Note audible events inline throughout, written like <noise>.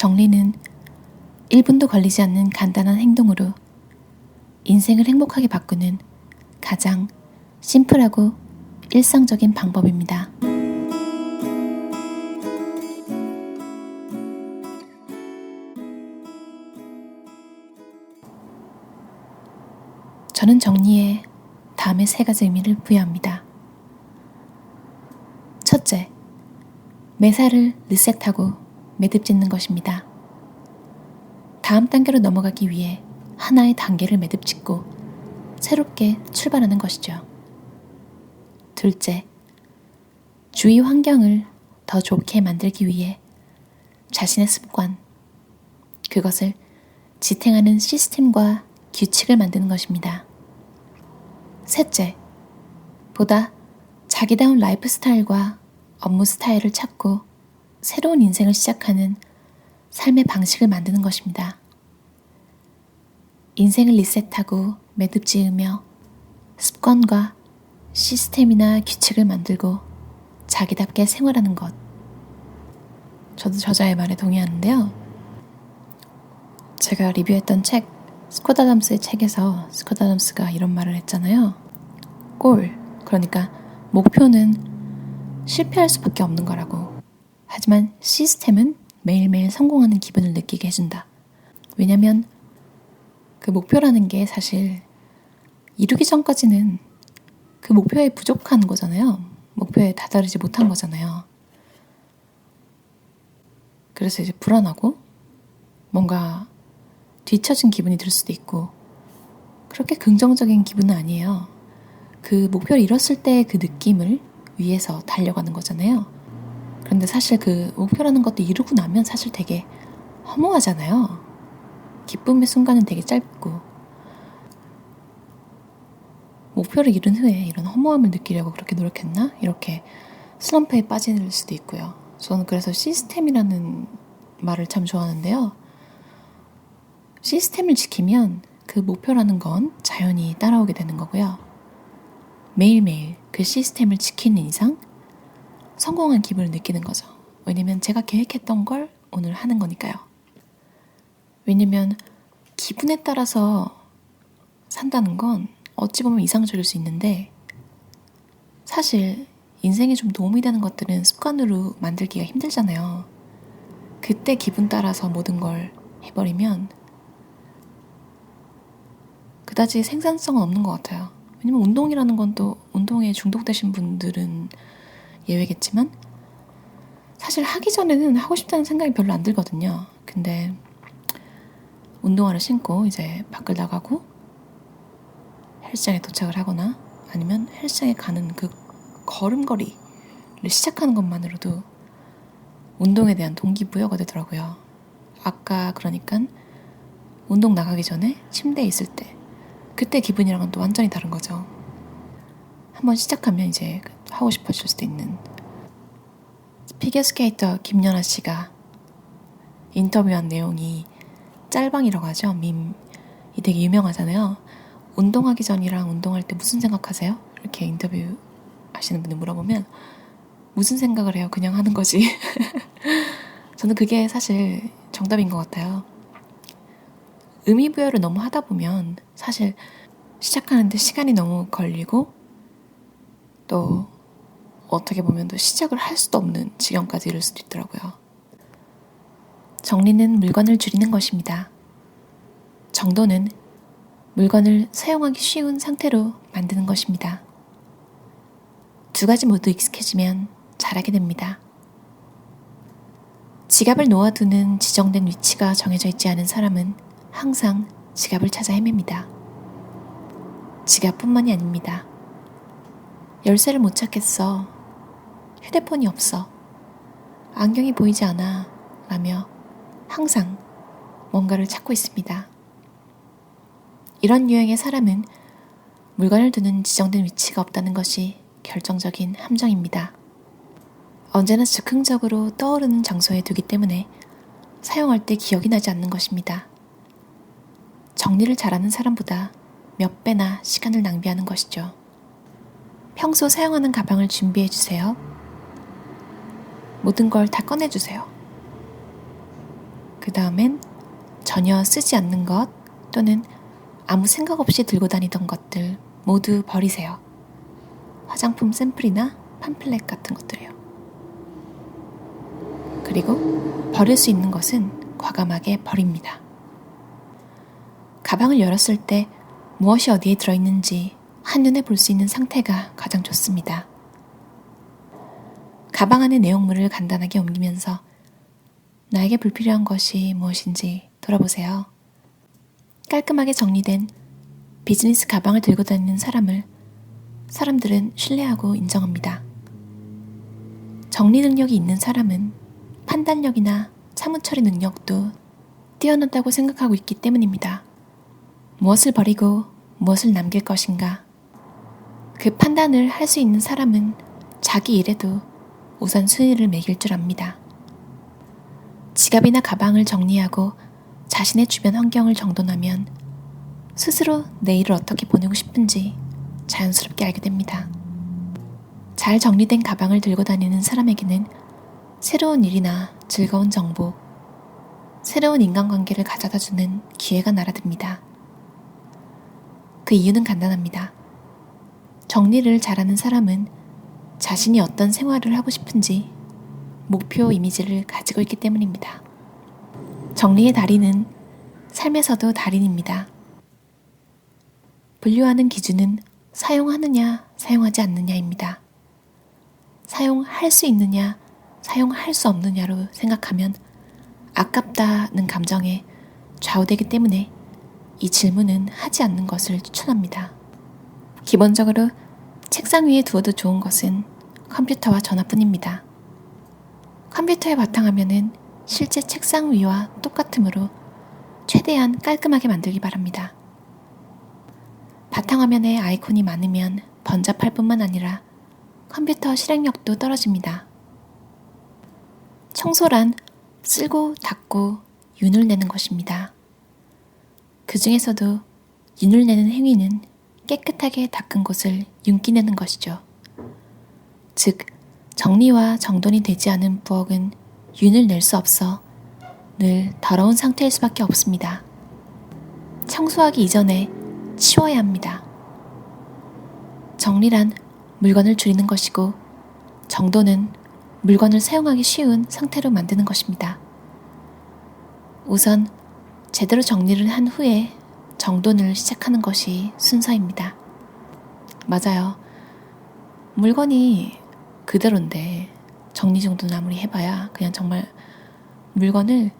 정리는 1분도 걸리지 않는 간단한 행동으로 인생을 행복하게 바꾸는 가장 심플하고 일상적인 방법입니다. 저는 정리에 다음의 세 가지 의미를 부여합니다. 첫째, 매사를 리셋하고 매듭 짓는 것입니다. 다음 단계로 넘어가기 위해 하나의 단계를 매듭 짓고 새롭게 출발하는 것이죠. 둘째, 주위 환경을 더 좋게 만들기 위해 자신의 습관, 그것을 지탱하는 시스템과 규칙을 만드는 것입니다. 셋째, 보다 자기다운 라이프 스타일과 업무 스타일을 찾고 새로운 인생을 시작하는 삶의 방식을 만드는 것입니다. 인생을 리셋하고 매듭 지으며 습관과 시스템이나 규칙을 만들고 자기답게 생활하는 것. 저도 저자의 말에 동의하는데요. 제가 리뷰했던 책, 스코다담스의 책에서 스코다담스가 이런 말을 했잖아요. 골, 그러니까 목표는 실패할 수밖에 없는 거라고. 하지만 시스템은 매일매일 성공하는 기분을 느끼게 해준다. 왜냐면 그 목표라는 게 사실 이루기 전까지는 그 목표에 부족한 거잖아요. 목표에 다다르지 못한 거잖아요. 그래서 이제 불안하고 뭔가 뒤처진 기분이 들 수도 있고 그렇게 긍정적인 기분은 아니에요. 그 목표를 이뤘을 때 그 느낌을 위해서 달려가는 거잖아요. 그런데 사실 그 목표라는 것도 이루고 나면 사실 되게 허무하잖아요. 기쁨의 순간은 되게 짧고 목표를 이룬 후에 이런 허무함을 느끼려고 그렇게 노력했나? 이렇게 슬럼프에 빠질 수도 있고요. 저는 그래서 시스템이라는 말을 참 좋아하는데요. 시스템을 지키면 그 목표라는 건 자연히 따라오게 되는 거고요. 매일매일 그 시스템을 지키는 이상 성공한 기분을 느끼는 거죠. 왜냐면 제가 계획했던 걸 오늘 하는 거니까요. 왜냐면 기분에 따라서 산다는 건 어찌 보면 이상적일 수 있는데 사실 인생에 좀 도움이 되는 것들은 습관으로 만들기가 힘들잖아요. 그때 기분 따라서 모든 걸 해버리면 그다지 생산성은 없는 것 같아요. 왜냐면 운동이라는 건 또 운동에 중독되신 분들은 예외겠지만 사실 하기 전에는 하고 싶다는 생각이 별로 안 들거든요. 근데 운동화를 신고 이제 밖을 나가고 헬스장에 도착을 하거나 아니면 헬스장에 가는 그 걸음걸이를 시작하는 것만으로도 운동에 대한 동기부여가 되더라고요. 아까 그러니까 운동 나가기 전에 침대에 있을 때 그때 기분이랑은 또 완전히 다른 거죠. 한번 시작하면 이제 하고 싶어질 수도 있는 피겨스케이터 김연아 씨가 인터뷰한 내용이 짤방이라고 하죠. 밈이 되게 유명하잖아요. 운동하기 전이랑 운동할 때 무슨 생각하세요? 이렇게 인터뷰 하시는 분들 물어보면 무슨 생각을 해요? 그냥 하는 거지. <laughs> 저는 그게 사실 정답인 것 같아요. 의미부여를 너무 하다 보면 사실 시작하는데 시간이 너무 걸리고 또 어떻게 보면 또 시작을 할 수도 없는 지경까지 이를 수도 있더라고요. 정리는 물건을 줄이는 것입니다. 정도는 물건을 사용하기 쉬운 상태로 만드는 것입니다. 두 가지 모두 익숙해지면 잘하게 됩니다. 지갑을 놓아두는 지정된 위치가 정해져 있지 않은 사람은 항상 지갑을 찾아 헤맵니다. 지갑뿐만이 아닙니다. 열쇠를 못 찾겠어. 휴대폰이 없어. 안경이 보이지 않아. 라며 항상 뭔가를 찾고 있습니다. 이런 유형의 사람은 물건을 두는 지정된 위치가 없다는 것이 결정적인 함정입니다. 언제나 즉흥적으로 떠오르는 장소에 두기 때문에 사용할 때 기억이 나지 않는 것입니다. 정리를 잘하는 사람보다 몇 배나 시간을 낭비하는 것이죠. 평소 사용하는 가방을 준비해 주세요. 모든 걸 다 꺼내 주세요. 그 다음엔 전혀 쓰지 않는 것 또는 아무 생각 없이 들고 다니던 것들 모두 버리세요. 화장품 샘플이나 팜플렛 같은 것들이요. 그리고 버릴 수 있는 것은 과감하게 버립니다. 가방을 열었을 때 무엇이 어디에 들어있는지 한눈에 볼 수 있는 상태가 가장 좋습니다. 가방 안의 내용물을 간단하게 옮기면서 나에게 불필요한 것이 무엇인지 돌아보세요. 깔끔하게 정리된 비즈니스 가방을 들고 다니는 사람을 사람들은 신뢰하고 인정합니다. 정리 능력이 있는 사람은 판단력이나 사무처리 능력도 뛰어났다고 생각하고 있기 때문입니다. 무엇을 버리고 무엇을 남길 것인가. 그 판단을 할 수 있는 사람은 자기 일에도 우선 순위를 매길 줄 압니다. 지갑이나 가방을 정리하고 자신의 주변 환경을 정돈하면 스스로 내일을 어떻게 보내고 싶은지 자연스럽게 알게 됩니다. 잘 정리된 가방을 들고 다니는 사람에게는 새로운 일이나 즐거운 정보, 새로운 인간관계를 가져다 주는 기회가 날아듭니다. 그 이유는 간단합니다. 정리를 잘하는 사람은 자신이 어떤 생활을 하고 싶은지 목표 이미지를 가지고 있기 때문입니다. 정리의 달인은 삶에서도 달인입니다. 분류하는 기준은 사용하느냐, 사용하지 않느냐입니다. 사용할 수 있느냐, 사용할 수 없느냐로 생각하면 아깝다는 감정에 좌우되기 때문에 이 질문은 하지 않는 것을 추천합니다. 기본적으로 책상 위에 두어도 좋은 것은 컴퓨터와 전화뿐입니다. 컴퓨터의 바탕화면은 실제 책상 위와 똑같으므로 최대한 깔끔하게 만들기 바랍니다. 바탕화면에 아이콘이 많으면 번잡할 뿐만 아니라 컴퓨터 실행력도 떨어집니다. 청소란 쓸고 닦고 윤을 내는 것입니다. 그 중에서도 윤을 내는 행위는 깨끗하게 닦은 곳을 윤기 내는 것이죠. 즉, 정리와 정돈이 되지 않은 부엌은 윤을 낼 수 없어 늘 더러운 상태일 수밖에 없습니다. 청소하기 이전에 치워야 합니다. 정리란 물건을 줄이는 것이고 정돈은 물건을 사용하기 쉬운 상태로 만드는 것입니다. 우선 제대로 정리를 한 후에 정돈을 시작하는 것이 순서입니다. 맞아요. 물건이 그대로인데 정리정돈 아무리 해봐야 그냥 정말 물건을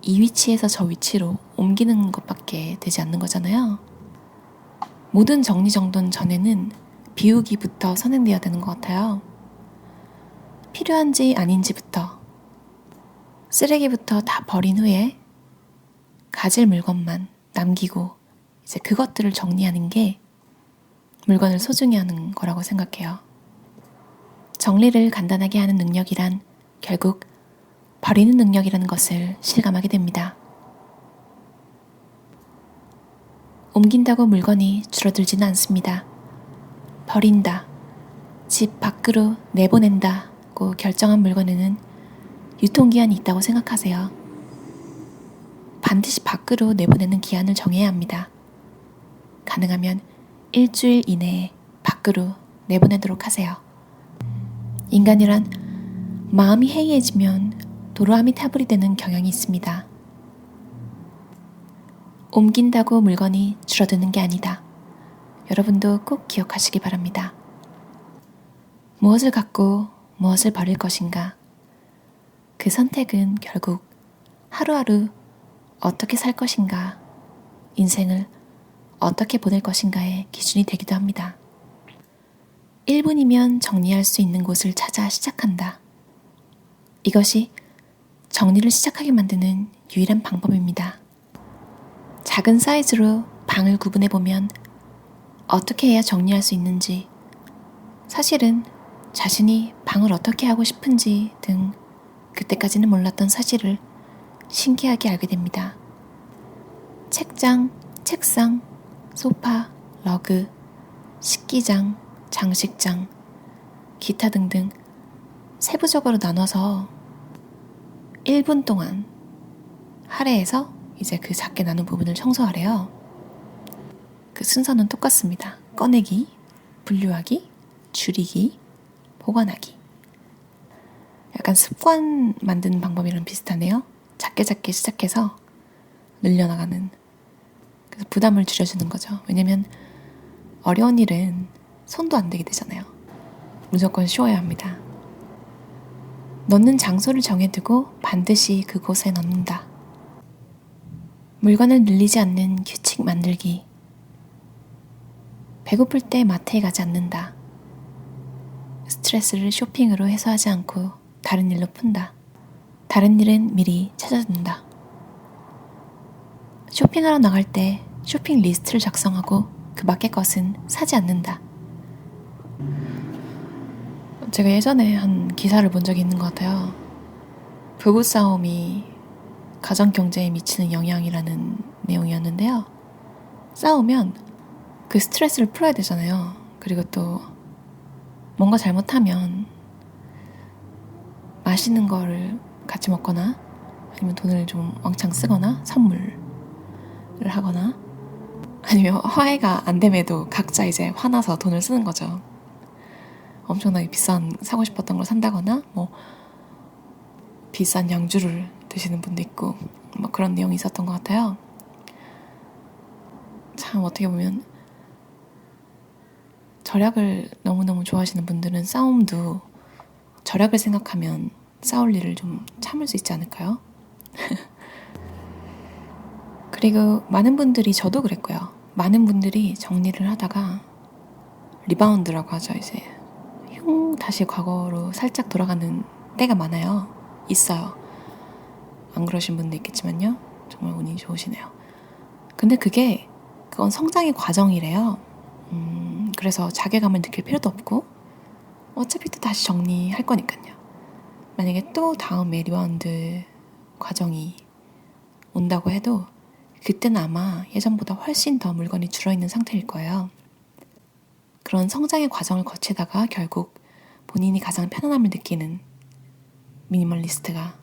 이 위치에서 저 위치로 옮기는 것밖에 되지 않는 거잖아요. 모든 정리정돈 전에는 비우기부터 선행되어야 되는 것 같아요. 필요한지 아닌지부터 쓰레기부터 다 버린 후에 가질 물건만 남기고 이제 그것들을 정리하는 게 물건을 소중히 하는 거라고 생각해요. 정리를 간단하게 하는 능력이란 결국 버리는 능력이라는 것을 실감하게 됩니다. 옮긴다고 물건이 줄어들지는 않습니다. 버린다, 집 밖으로 내보낸다고 결정한 물건에는 유통기한이 있다고 생각하세요. 반드시 밖으로 내보내는 기한을 정해야 합니다. 가능하면 일주일 이내에 밖으로 내보내도록 하세요. 인간이란 마음이 해이해지면 도로함이 타불이 되는 경향이 있습니다. 옮긴다고 물건이 줄어드는 게 아니다. 여러분도 꼭 기억하시기 바랍니다. 무엇을 갖고 무엇을 버릴 것인가? 그 선택은 결국 하루하루 어떻게 살 것인가, 인생을 어떻게 보낼 것인가의 기준이 되기도 합니다. 1분이면 정리할 수 있는 곳을 찾아 시작한다. 이것이 정리를 시작하게 만드는 유일한 방법입니다. 작은 사이즈로 방을 구분해 보면 어떻게 해야 정리할 수 있는지, 사실은 자신이 방을 어떻게 하고 싶은지 등 그때까지는 몰랐던 사실을 신기하게 알게 됩니다. 책장, 책상, 소파, 러그, 식기장, 장식장, 기타 등등 세부적으로 나눠서 1분 동안 할애해서 이제 그 작게 나눈 부분을 청소하래요. 그 순서는 똑같습니다. 꺼내기, 분류하기, 줄이기, 보관하기. 약간 습관 만드는 방법이랑 비슷하네요. 작게 작게 시작해서 늘려나가는. 그래서 부담을 줄여주는 거죠. 왜냐면 어려운 일은 손도 안 대게 되잖아요. 무조건 쉬워야 합니다. 넣는 장소를 정해두고 반드시 그곳에 넣는다. 물건을 늘리지 않는 규칙 만들기. 배고플 때 마트에 가지 않는다. 스트레스를 쇼핑으로 해소하지 않고 다른 일로 푼다. 다른 일은 미리 찾아둔다. 쇼핑하러 나갈 때 쇼핑 리스트를 작성하고 그 밖의 것은 사지 않는다. 제가 예전에 한 기사를 본 적이 있는 것 같아요. 부부싸움이 가정 경제에 미치는 영향이라는 내용이었는데요. 싸우면 그 스트레스를 풀어야 되잖아요. 그리고 또 뭔가 잘못하면 맛있는 거를 같이 먹거나 아니면 돈을 좀 왕창 쓰거나 선물을 하거나 아니면 <laughs> 화해가 안 됨에도 각자 이제 화나서 돈을 쓰는 거죠. 엄청나게 비싼 사고 싶었던 걸 산다거나 뭐 비싼 양주를 드시는 분도 있고 뭐 그런 내용이 있었던 것 같아요. 참 어떻게 보면 절약을 너무너무 좋아하시는 분들은 싸움도 절약을 생각하면 싸울 일을 좀 참을 수 있지 않을까요? <laughs> 그리고 많은 분들이 저도 그랬고요. 많은 분들이 정리를 하다가 리바운드라고 하죠, 이제. 흉 다시 과거로 살짝 돌아가는 때가 많아요. 있어요. 안 그러신 분도 있겠지만요. 정말 운이 좋으시네요. 근데 그게 그건 성장의 과정이래요. 음, 그래서 자괴감을 느낄 필요도 없고 어차피 또 다시 정리할 거니까요. 만약에 또 다음에 리바운드 과정이 온다고 해도 그때는 아마 예전보다 훨씬 더 물건이 줄어있는 상태일 거예요. 그런 성장의 과정을 거치다가 결국 본인이 가장 편안함을 느끼는 미니멀리스트가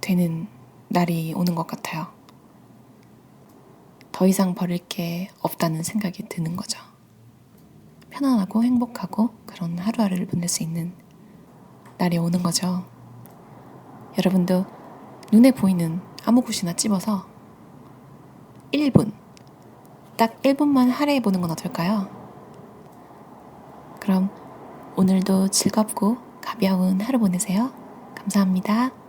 되는 날이 오는 것 같아요. 더 이상 버릴 게 없다는 생각이 드는 거죠. 편안하고 행복하고 그런 하루하루를 보낼 수 있는 날이 오는 거죠. 여러분도 눈에 보이는 아무 곳이나 찝어서 1분, 딱 1분만 할애해 보는 건 어떨까요? 그럼 오늘도 즐겁고 가벼운 하루 보내세요. 감사합니다.